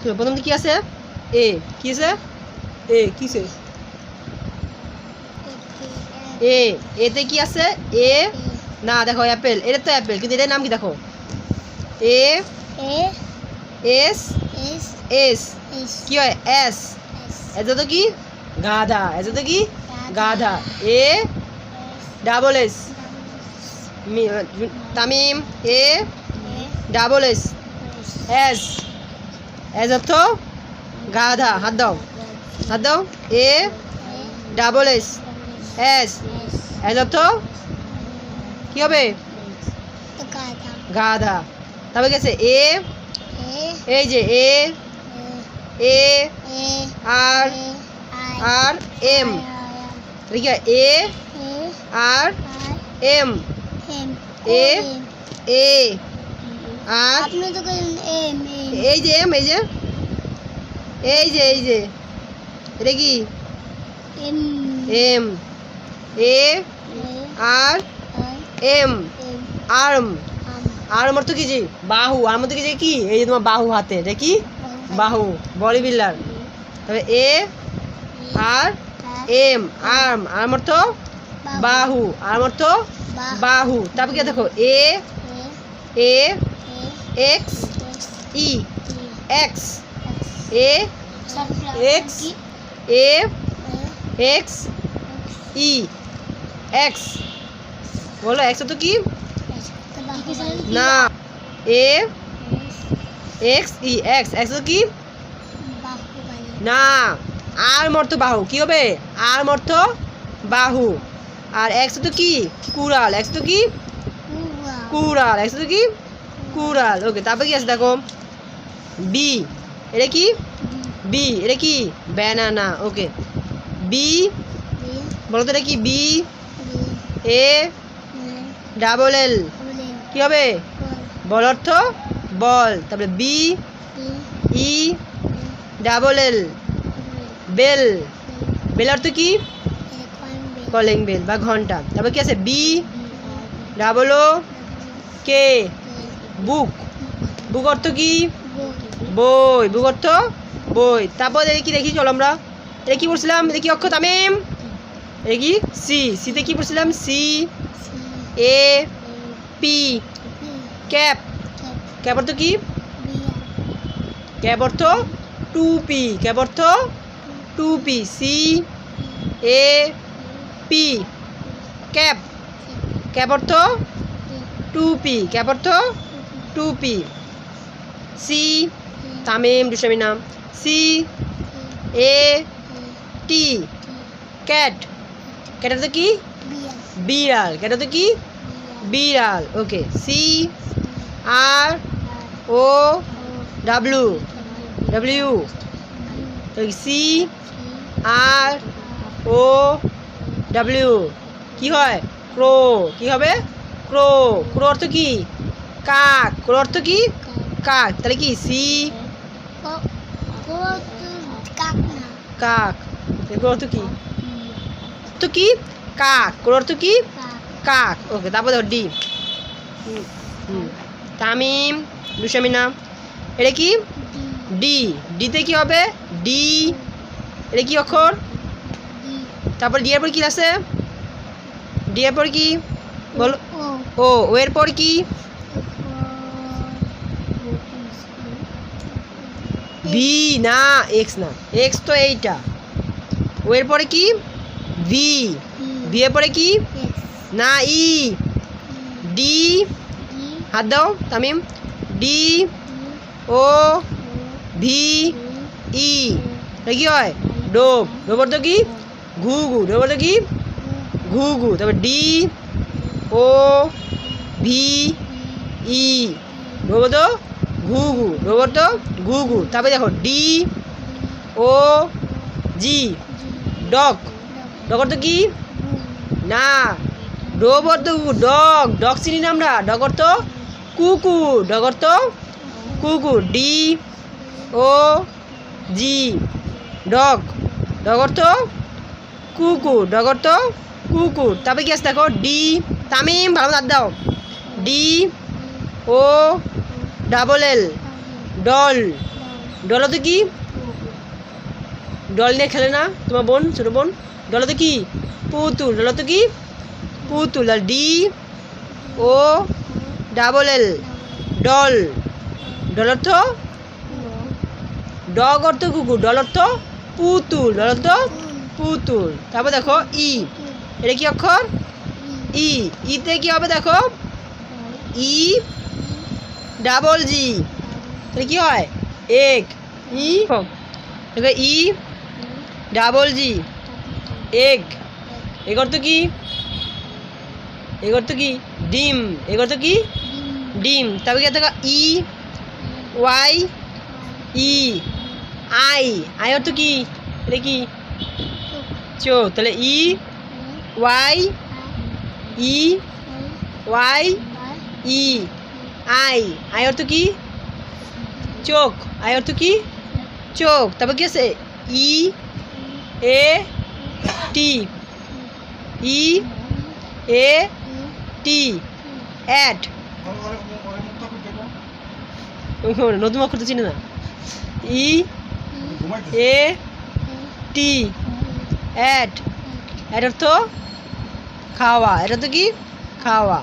শোনো, প্রথম কি আছে? এ কি আছে? এ কিসে এ এতে কি আছে? এ না দেখো অ্যাপেল। এটা তো অ্যাপেল কিন্তু এটার নাম কি দেখো? A S S. কি হয়? এস। এটা তো কি? গাধা। এটা তো কি? গাধা। A double S. Tamim A double S. S. S অর্থ গাধা হাত দাও। হাত দাও। A double S S S অর্থ কি হবে? গাধা তারপরে গেছে এ এই যে এ এ আর আর এম ঠিক আছে এ আর এম এ এ আর? এই যে এম এই যে। এই যে এই যে। এটা কি? M. M. A R? M. Arm. Arm অর্থ কি যে? বাহু। আর্ম অর্থ কি যে কি? এই যে তোমার বাহু হাতে। এটা কি? বাহু। বডি বিল্ডার তবে A R? M. Arm. Arm অর্থ? বাহু। আর্ম অর্থ? বাহু। তারপর কি দেখো? A A X E X A X A X E X বলো এক্স তো কি? না। A X E X X তো কি? না। আর মর্ত বাহু। কি হবে? আর মর্ত বাহু। আর এক্স তো কি? কুড়াল। এক্স তো কি? কুড়াল। এক্স তো কি? কুড়াল ওকে, তারপরে কি আছে দেখো? বি এটা কি? বি এটা কি? ব্যানানা ওকে। বি বলো তো এটা কি? বি এ ডাবল এল কি হবে? বল অর্থ? বল। তারপরে B E double L bell bell অর্থ কি? কলিং বেল বা ঘণ্টা। তারপর কি আছে? বি ডাবল ও কে বুক। বুক অর্থ কি? বই। বুক অর্থ বই। তারপর কি দেখি? চলো আমরা। এটা কি পড়ছিলাম? কি অক্ষর তামিম? এটা কি? সি সিতে কি পড়ছিলাম? C A P cap cap অর্থ কি? ক্যাপ অর্থ টুপি ক্যাপ অর্থ টুপি C A P cap cap অর্থ টুপি ক্যাপ অর্থ টুপি। সি, তামিম দুসামি নাম। C, A, T, cat. Cat অর্থ কি? বিড়াল। ক্যাট অর্থ কি? বিড়াল। Okay, C, R, O W W. C, R, O, W. কি হয়? ক্রো। কি হবে? ক্রো। ক্রো অর্থ কি? কাক ক্রো অর্থ কি? কাক তাহলে কি? সি? কাক অর্থ কি? অর্থ কি? কাক। ক্রো অর্থ কি? কাক। ওকে তারপর দেখো ডি। হুম, হুম। তামিম দুসামি নাম এটা কি? ডি। ডিতে কি হবে? ডি। এটা কি অক্ষর? তারপর ডি এর পর কি আছে? ডি এর পর কি? বলো। ও ও এর পর কি? ভি না এক্স না। এক্স তো এইটা। ও এর পরে কি? ভি ভি পরে কি? না ই ডি হাত দাও, Tamim. D O V E কি হয়? ডোব। ডোব অর্থ কি? ঘুঘু ডোব অর্থ কি? ঘুঘু তারপর ডি ও ভি ই ডোব অর্থ ঘুঘু তো ঘু ঘু তারপরে দেখো, D, O, G dog dog অর্থ কি? না। ডোব অর্থ ডগ ডগ চিনি না আমরা। ডগ অর্থ কুকুর ডগ অর্থ কুকুর ডি, ও, জি ডগ ডগর তো কুকু। ডগর তো কুকুর তারপরে কি আছে দেখো? ডি, তামিম, ভালো দাঁত দাও। D, O double L. Doll. Doll তো কি? ডল নিয়ে খেলে না, তোমার বোন, ছোট বোন। ডল তো কি? পুতুল। ডল তো কি? পুতুল। আর D O double L. Doll. Doll অর্থ? ডগ অর্থ কুকুর। ডল অর্থ পুতুল। ডল অর্থ পুতুল। তারপর দেখো ই। এটা কি অক্ষর? ই। ইতে কি হবে দেখো? ই ডাবল জি তাহলে কি হয়? এক E E double G egg egg অর্থ কি? এগ অর্থ কি? ডিম। এগ অর্থ কি? ডিম। তারপরে কি দেখো E Y E eye. Eye অর্থ কি? এটা কি? চোখ তাহলে E Y E Y E. Eye eye অর্থ কি? চোখ। আই অর্থ কি? চোখ। তারপর কি আছে? ই, এ, টি। ই, এ, টি। অ্যাট নতুন অক্ষর তো চিনি না। ই, এ, টি। অ্যাট অ্যাট অর্থ খাওয়া। এটা তো কি? খাওয়া।